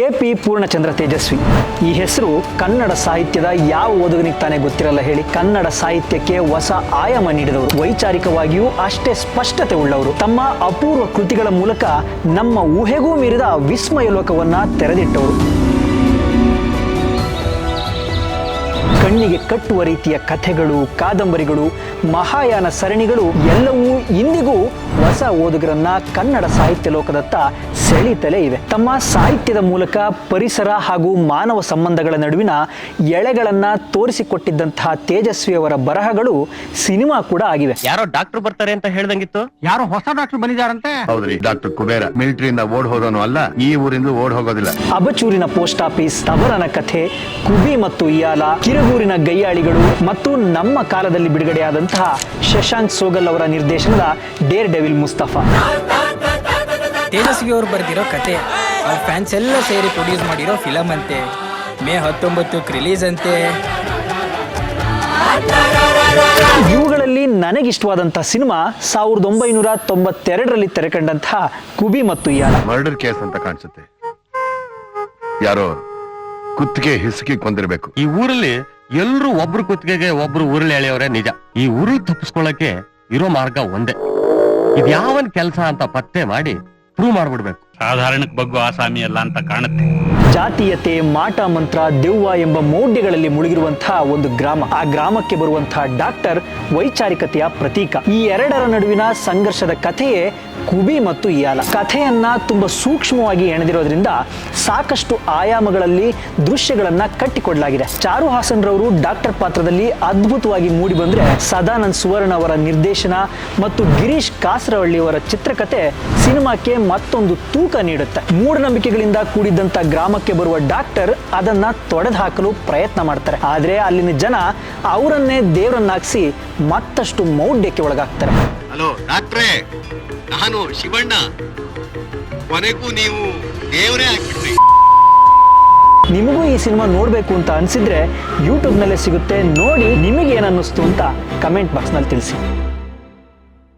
K P Purnachandra Tejasvi. ಈ ಹೆಸರು ಕನ್ನಡ ಸಾಹಿತ್ಯದ ಯಾವ ಓದುಗನಿಗೆ ತಾನೇ ಗೊತ್ತಿರಲ್ಲ ಹೇಳಿ, ಕನ್ನಡ ಸಾಹಿತ್ಯಕ್ಕೆ ಹೊಸ ಆಯಾಮ ನೀಡಿದವರು. ವೈಚಾರಿಕವಾಗಿಯೂ ಅಷ್ಟೇ ಸ್ಪಷ್ಟತೆ ಉಳ್ಳವರು. ತಮ್ಮ ಅಪೂರ್ವ ಕೃತಿಗಳ ಮೂಲಕ ನಮ್ಮ ಊಹೆಗೂ ಮೀರಿದ ವಿಸ್ಮಯ ಲೋಕವನ್ನ ತೆರೆದಿಟ್ಟವರು. ಕಣ್ಣಿಗೆ ಕಟ್ಟುವ ರೀತಿಯ ಕಥೆಗಳು, ಕಾದಂಬರಿಗಳು, ಮಹಾಯಾನ ಸರಣಿಗಳು ಎಲ್ಲವೂ ಇಂದಿಗೂ ಹೊಸ ಓದುಗರನ್ನ ಕನ್ನಡ ಸಾಹಿತ್ಯ ಲೋಕದತ್ತ ಸೆಳೀತಲೇ ಇವೆ. ತಮ್ಮ ಸಾಹಿತ್ಯದ ಮೂಲಕ ಪರಿಸರ ಹಾಗೂ ಮಾನವ ಸಂಬಂಧಗಳ ನಡುವಿನ ಎಳೆಗಳನ್ನ ತೋರಿಸಿಕೊಟ್ಟಿದ್ದಂತಹ ತೇಜಸ್ವಿ ಅವರ ಬರಹಗಳು ಸಿನಿಮಾ ಕೂಡ ಆಗಿವೆ. ಯಾರೋ ಡಾಕ್ಟರ್ ಬರ್ತಾರೆ ಅಂತ ಹೇಳ್ದಂಗಿತ್ತು? ಯಾರೋ ಹೊಸ ಡಾಕ್ಟರ್ ಬಂದಿದ್ದಾರಂತೆ? ಹೌದ್ರಿ ಡಾಕ್ಟರ್ ಕುಬೇರ. ಮಿಲಿಟರಿಯಿಂದ ಓಡ್ ಹೋದನು ಅಲ್ಲ ಈ ಊರಿಂದ ಓಡ್ ಹೋಗೋದಿಲ್ಲ. ಅಬಚೂರಿನ ಪೋಸ್ಟ್ ಆಫೀಸ್ ತವರನ ಕಥೆ ಕುಬಿ ಮತ್ತು ಇಯಾಲ ಕಿರುಗೂರಿನ ಗೈಯಾಳಿಗಳು ಮತ್ತು ನಮ್ಮ ಕಾಲದಲ್ಲಿ ಬಿಡುಗಡೆಯಾದಂತಹ ಶಶಾಂಕ್ ಸೋಗಲ್ ಅವರ ನಿರ್ದೇಶನದ ಡೇರ್ ಡೆವಿಲ್ ಮುಸ್ತಫಾ. ತೇಜಸ್ವಿ ಅವರು ಬರೆದಿರೋ ಕತೆ. ಅವ್ರ ಫ್ಯಾನ್ಸ್ ಎಲ್ಲ ಸೇರಿ ಪ್ರೊಡ್ಯೂಸ್ ಮಾಡಿರೋ ಫಿಲಮ್ ಅಂತೆ. ಮೇ ಹತ್ತೊಂಬತ್ತಕ್ಕೆ ರಿಲೀಸ್ ಅಂತೆ. ಇವುಗಳಲ್ಲಿ ನನಗಿಷ್ಟವಾದಂತಹ ಸಿನಿಮಾ ಸಾವಿರದ ಒಂಬೈನೂರ ತೊಂಬತ್ತೆರಡರಲ್ಲಿ ತೆರೆಕಂಡಂತಹ ಕುಬಿ ಮತ್ತು ಯಾರ ಮರ್ಡರ್ ಕೇಸ್ ಅಂತ ಕಾಣಿಸುತ್ತೆ. ಯಾರೋ ಕುತ್ತಿಗೆ ಹಿಸುಕಿ ಕೊಂದಿರ್ಬೇಕು. ಈ ಊರಲ್ಲಿ ಎಲ್ಲರೂ ಒಬ್ರು ಕುತ್ತಿಗೆಗೆ ಒಬ್ರು ಊರಲ್ಲಿ ಎಳೆಯವರೇ ನಿಜ. ಈ ಊರು ತಪ್ಪಿಸ್ಕೊಳ್ಳಕ್ಕೆ ಇರೋ ಮಾರ್ಗ ಒಂದೇ. ಇದ್ಯಾವನ್ ಕೆಲಸ ಅಂತ ಪತ್ತೆ ಮಾಡಿ ಪ್ರೂವ್ ಮಾಡ್ಬಿಡ್ಬೇಕು. ಸಾಧಾರಣಕ್ಕೆ ಬಗ್ಗು ಆಸಾಮಿ ಅಲ್ಲ ಅಂತ ಕಾಣುತ್ತೆ. ಜಾತೀಯತೆ ಮಾಟ ಮಂತ್ರ ದೆವ್ವ ಎಂಬ ಮೌಢ್ಯಗಳಲ್ಲಿ ಮುಳುಗಿರುವಂತಹ ಒಂದು ಗ್ರಾಮ. ಆ ಗ್ರಾಮಕ್ಕೆ ಬರುವಂತಹ ಡಾಕ್ಟರ್ ವೈಚಾರಿಕತೆಯ ಪ್ರತೀಕ. ಈ ಎರಡರ ನಡುವಿನ ಸಂಘರ್ಷದ ಕಥೆಯೇ ಕುಬಿ ಮತ್ತು ಇಯಾಲ ಕಥೆಯನ್ನ ತುಂಬಾ ಸೂಕ್ಷ್ಮವಾಗಿ ಎಣೆದಿರೋದ್ರಿಂದ ಸಾಕಷ್ಟು ಆಯಾಮಗಳಲ್ಲಿ ದೃಶ್ಯಗಳನ್ನ ಕಟ್ಟಿಕೊಡಲಾಗಿದೆ. ಚಾರು ಹಾಸನ್ ರವರು ಡಾಕ್ಟರ್ ಪಾತ್ರದಲ್ಲಿ ಅದ್ಭುತವಾಗಿ ಮೂಡಿ ಬಂದ್ರೆ ಸದಾನಂದ್ ಸುವರ್ಣ ಅವರ ನಿರ್ದೇಶನ ಮತ್ತು ಗಿರೀಶ್ ಕಾಸರವಳ್ಳಿ ಅವರ ಚಿತ್ರಕಥೆ ಸಿನಿಮಾಕ್ಕೆ ಮತ್ತೊಂದು ತೂಕ ನೀಡುತ್ತೆ. ಮೂಢನಂಬಿಕೆಗಳಿಂದ ಕೂಡಿದ್ದಂತ ಗ್ರಾಮಕ್ಕೆ ಬರುವ ಡಾಕ್ಟರ್ ಅದನ್ನ ತೊಡೆದು ಹಾಕಲು ಪ್ರಯತ್ನ ಮಾಡ್ತಾರೆ. ಆದ್ರೆ ಅಲ್ಲಿನ ಜನ ಅವರನ್ನೇ ದೇವರನ್ನಾಗಿಸಿ ಮತ್ತಷ್ಟು ಮೌಢ್ಯಕ್ಕೆ ಒಳಗಾಗ್ತಾರೆ. ಹಲೋ, ಡಾಕ್ಟ್ರೇ, ನಾನು ಶಿವಣ್ಣ. ಕೊನೆಗೂ ನೀವು ದೇವರೇ ಆಗ್ಬಿಟ್ರಿ ನಿಮಗೂ ಈ ಸಿನಿಮಾ ನೋಡಬೇಕು ಅಂತ ಅನ್ಸಿದ್ರೆ ಯೂಟ್ಯೂಬ್ನಲ್ಲೇ ಸಿಗುತ್ತೆ. ನೋಡಿ ನಿಮಗೆ ಏನನ್ನಿಸ್ತು ಅಂತ ಕಮೆಂಟ್ ಬಾಕ್ಸ್ನಲ್ಲಿ ತಿಳಿಸಿ.